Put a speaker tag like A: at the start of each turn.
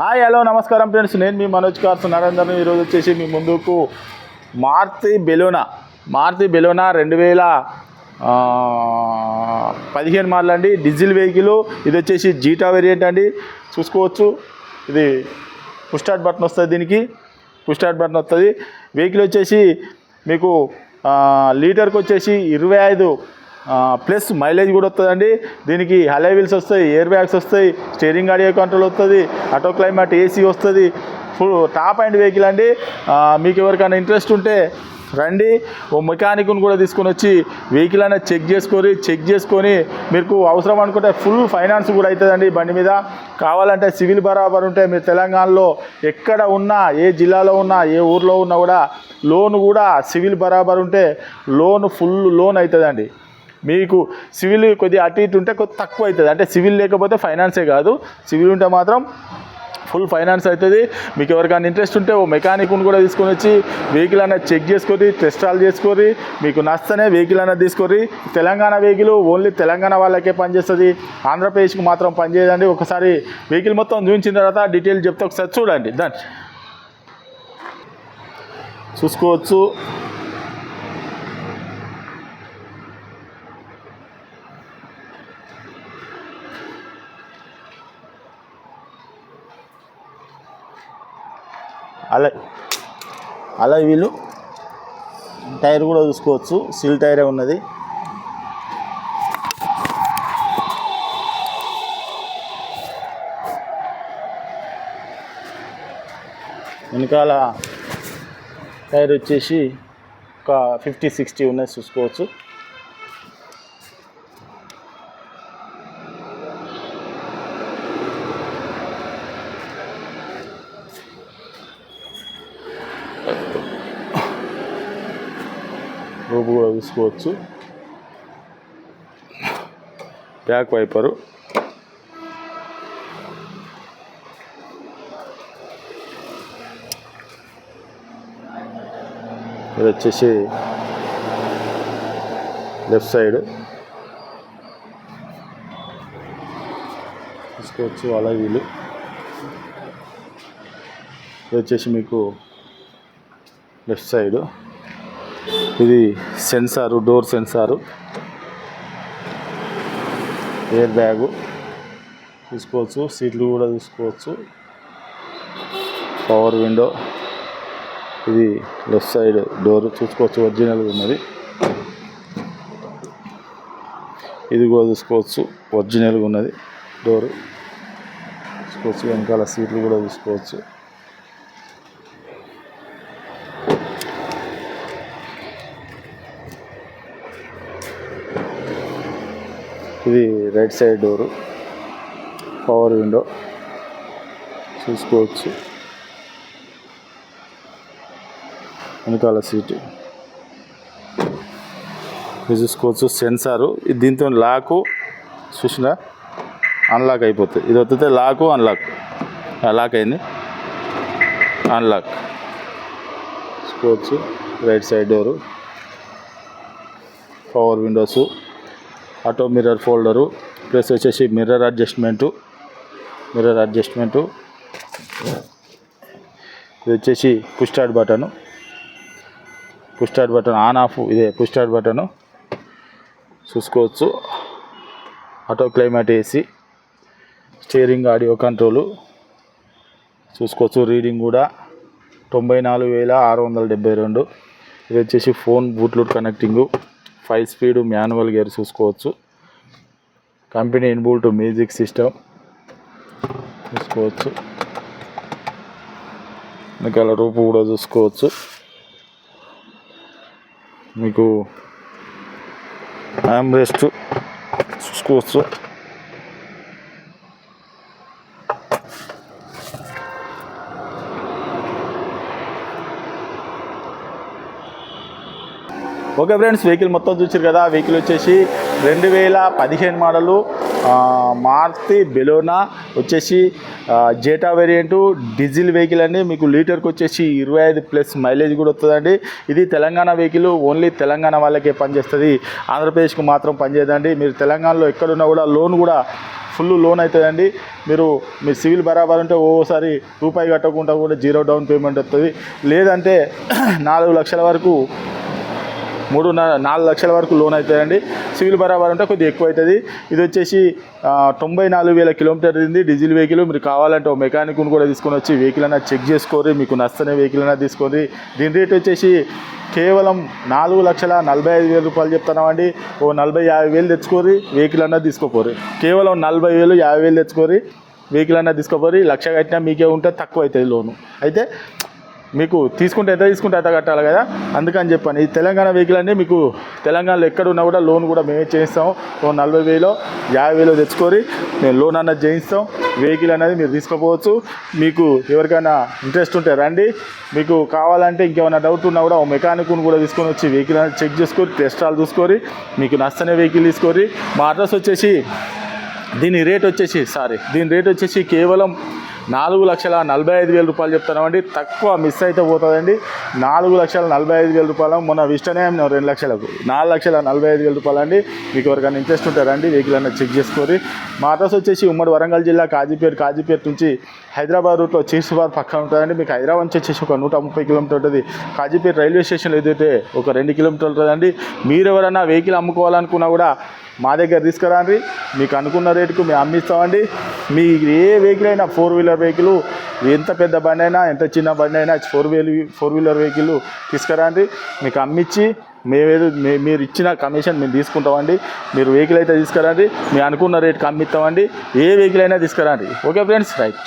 A: Hi hello నమస్కారం friends. నేను మీ Manoj cars Narender ఈరోజు వచ్చేసి మీ ముందుకు మారుతి బెలోనా మారుతి బెలోనా రెండు వేల పదిహేను మార్లు అండి. డీజిల్ వెహికల్ ఇది వచ్చేసి జీటా వేరియంట్ అండి. చూసుకోవచ్చు. ఇది పుష్ బటన్ వస్తుంది దీనికి. పుష్ బటన్ వస్తుంది. వెహికల్ వచ్చేసి మీకు లీటర్కి వచ్చేసి ఇరవై ఐదు ప్లస్ మైలేజ్ కూడా వస్తుందండి. దీనికి హలై వీల్స్ వస్తాయి ఎయిర్ బ్యాగ్స్ వస్తాయి స్టీరింగ్ ఆడియో కంట్రోల్ వస్తుంది ఆటో క్లైమేట్ ఏసీ వస్తుంది. ఫుల్ టాప్ అండ్ వెహికల్ అండి. మీకు ఎవరికైనా ఇంట్రెస్ట్ ఉంటే రండి. ఓ మెకానిక్ను కూడా తీసుకొని వచ్చి వెహికల్ అనేది చెక్ చేసుకొని చెక్ చేసుకొని మీకు అవసరం అనుకుంటే ఫుల్ ఫైనాన్స్ కూడా అవుతుందండి బండి మీద. కావాలంటే సివిల్ బరాబర్ ఉంటే మీరు తెలంగాణలో ఎక్కడ ఉన్నా ఏ జిల్లాలో ఉన్నా ఏ ఊర్లో ఉన్నా కూడా లోన్ కూడా సివిల్ బరాబర్ ఉంటే లోన్ ఫుల్ లోన్ అవుతుందండి మీకు సివిల్ కొద్దిగా అటు ఇటు ఉంటే కొద్ది తక్కువ అవుతుంది. అంటే సివిల్ లేకపోతే ఫైనాన్సే కాదు. సివిల్ ఉంటే మాత్రం ఫుల్ ఫైనాన్స్ అవుతుంది. మీకు ఎవరికైనా ఇంట్రెస్ట్ ఉంటే ఓ మెకానిక్ని కూడా తీసుకొని వచ్చి వెహికల్ అనేది చెక్ చేసుకొని టెస్ట్ ఆల్ చేసుకొని మీకు నచ్చనే వెహికల్ అనేది తీసుకొని తెలంగాణ వెహికల్ ఓన్లీ తెలంగాణ వాళ్ళకే పనిచేస్తుంది. ఆంధ్రప్రదేశ్కి మాత్రం పనిచేయదండి. ఒకసారి వెహికల్ మొత్తం చూపించిన తర్వాత డీటెయిల్ చెప్తే ఒకసారి చూడండి. దాన్ని చూసుకోవచ్చు. అలా అలా వీళ్ళు టైర్ కూడా చూసుకోవచ్చు. సిల్ టైరే ఉన్నది. వెనకాల టైర్ వచ్చేసి ఒక ఫిఫ్టీ సిక్స్టీ ఉన్నది చూసుకోవచ్చు. రూపు కూడా తీసుకోవచ్చు. బ్యాక్ వైపరు ఇది వచ్చేసి లెఫ్ట్ సైడ్. తీసుకోవచ్చు అలా వీలు. ఇది వచ్చేసి మీకు లెఫ్ట్ సైడ్. ఇది sensor door sensor. Air bag చూసుకోవచ్చు సీట్లు కూడా చూసుకోవచ్చు పవర్ విండో. ఇది లెఫ్ట్ సైడ్ డోర్ చూసుకోవచ్చు ఒరిజినల్ ఉన్నది ఇది కూడా చూసుకోవచ్చు ఒరిజినల్గా ఉన్నది డోరు. చూసుకోవచ్చు వెనకాల సీట్లు కూడా చూసుకోవచ్చు ఇది right side door. Power window. చూసుకోవచ్చు. వెనకాల సీటు. ఇది చూసుకోవచ్చు. సెన్సారు. ఇది దీంతో లాకు. చూసినా? అన్లాక్ అయిపోతుంది ఇది వస్తే లాకు అన్లాక్ లాక్ అయింది. అన్లాక్ చూసుకోవచ్చు. Right side door. Power windows. Auto mirror folder plus వచ్చేసి మిర్రర్ అడ్జస్ట్మెంటు మిర్రర్ అడ్జస్ట్మెంటు. ఇది వచ్చేసి push start button. Push start button on off ఇదే పుష్ స్టార్ట్ బటను. చూసుకోవచ్చు. Auto climate AC steering audio control. చూసుకోవచ్చు reading కూడా. తొంభై నాలుగు వేల ఆరు వందల డెబ్బై రెండు. ఇది వచ్చేసి phone Bluetooth connecting. Five speed manual gear చూసుకోవచ్చు. కంపెనీ ఇన్బుల్ట్ మ్యూజిక్ సిస్టమ్ చూసుకోవచ్చు. వెనకాల రూపు కూడా చూసుకోవచ్చు. మీకు ఆమ్రెస్ట్ చూసుకోవచ్చు. ఓకే ఫ్రెండ్స్ వెహికల్ మొత్తం చూసారు కదా వెహికల్ వచ్చేసి రెండు వేల పదిహేను మోడలు మార్తి మారుతి బెలోనా వచ్చేసి జేటా వేరియంటు డీజిల్ వెహికల్ అండి. మీకు లీటర్కి వచ్చేసి ఇరవై ఐదు ప్లస్ మైలేజ్ కూడా వస్తుందండి. ఇది తెలంగాణ వెహికల్ ఓన్లీ తెలంగాణ వాళ్ళకే పనిచేస్తుంది. ఆంధ్రప్రదేశ్కి మాత్రం పనిచేయదండి. మీరు తెలంగాణలో ఎక్కడున్నా కూడా లోన్ కూడా ఫుల్ లోన్ అవుతుందండి మీరు మీ సివిల్ బరాబర్ ఉంటే ఓసారి రూపాయి కట్టకుండా కూడా జీరో డౌన్ పేమెంట్ వస్తుంది. లేదంటే నాలుగు లక్షల వరకు మూడు నాలుగు లక్షల వరకు లోన్ అవుతుందండి సివిల్ బరాబర్ ఉంటే కొద్దిగా ఎక్కువ అవుతుంది ఇది వచ్చేసి తొంభై నాలుగు వేల కిలోమీటర్ ఉంది డీజిల్ వెహికల్ మీరు కావాలంటే ఒక మెకానిక్ను కూడా తీసుకొని వచ్చి వెహికల్ అయినా చెక్ చేసుకోరు మీకు నచ్చని వెహికల్ అయినా తీసుకొని దీని రేట్ వచ్చేసి కేవలం నాలుగు లక్షల నలభై ఐదు వేల రూపాయలు చెప్తున్నామండి. ఓ నలభై యాభై వేలు తెచ్చుకోరి వెహికల్ అన్నా తీసుకోపోరి కేవలం నలభై వేలు యాభై వేలు తెచ్చుకోరి వెహికల్ అన్నా తీసుకోపోరి లక్ష కట్టినా మీకే ఉంటే తక్కువ అవుతుంది లోను. అయితే మీకు తీసుకుంటే ఎంత తీసుకుంటే అంత కట్టాలి కదా? అందుకని చెప్పాను. ఈ తెలంగాణ వెహికల్ అంటే మీకు తెలంగాణలో ఎక్కడ ఉన్నా కూడా లోన్ కూడా మేమే చేయిస్తాం. ఓ నలభై వేలో యాభై వేలో తెచ్చుకొని మేము లోన్ అన్నది చేయిస్తాం. వెహికల్ అనేది మీరు తీసుకోపోవచ్చు. మీకు ఎవరికైనా ఇంట్రెస్ట్ ఉంటే రండి. మీకు కావాలంటే ఇంకేమైనా డౌట్ ఉన్నా కూడా ఓ మెకానిక్ను కూడా తీసుకొని వచ్చి వెహికల్ అనేది చెక్ చేసుకొని టెస్ట్ చూసుకొని మీకు నచ్చని వెహికల్ తీసుకొని మా అడ్రస్ వచ్చేసి దీని రేట్ వచ్చేసి సారీ దీని రేట్ వచ్చేసి కేవలం నాలుగు లక్షల నలభై ఐదు వేల రూపాయలు చెప్తున్నామండి. తక్కువ మిస్ అయితే పోతుందండి. నాలుగు లక్షల నలభై ఐదు వేల రూపాయలు. మొన్న విష్టనే రెండు లక్షలకు. నాలుగు లక్షల నలభై ఐదు వేల రూపాయలు అండి మీకు ఎవరికైనా ఇంట్రెస్ట్ ఉంటారండి వెహికల్ అన్న చెక్ చేసుకోరి. మా అడ్రస్ వచ్చేసి ఉమ్మడి వరంగల్ జిల్లా కాజీపేట కాజీపేట నుంచి హైదరాబాద్ రూట్లో చీర్సుబాద్ పక్కన ఉంటుందండి. మీకు హైదరాబాద్ నుంచి వచ్చేసి ఒక నూట ముప్పై కిలోమీటర్ ఉంటుంది. కాజీపేట రైల్వే స్టేషన్లో ఏదైతే ఒక రెండు కిలోమీటర్లు ఉంటుందండి. మీరు ఎవరైనా వెహికల్ అమ్ముకోవాలనుకున్నా కూడా మా దగ్గర తీసుకురండి. మీకు అనుకున్న రేటుకు మేము అమ్మిస్తామండి. మీ ఏ వెహికల్ అయినా ఫోర్ వీలర్ వెహికల్ ఎంత పెద్ద బండి అయినా ఎంత చిన్న బండి అయినా four wheel four wheeler vehicle తీసుకురండి. మీకు అమ్మించి మేమేదో మే మీరు ఇచ్చిన కమిషన్ మేము తీసుకుంటామండి. మీరు వెహికల్ అయితే తీసుకురండి. మేము అనుకున్న రేటుకి అమ్మిస్తామండి. ఏ వెహికల్ అయినా తీసుకురండి. Okay friends right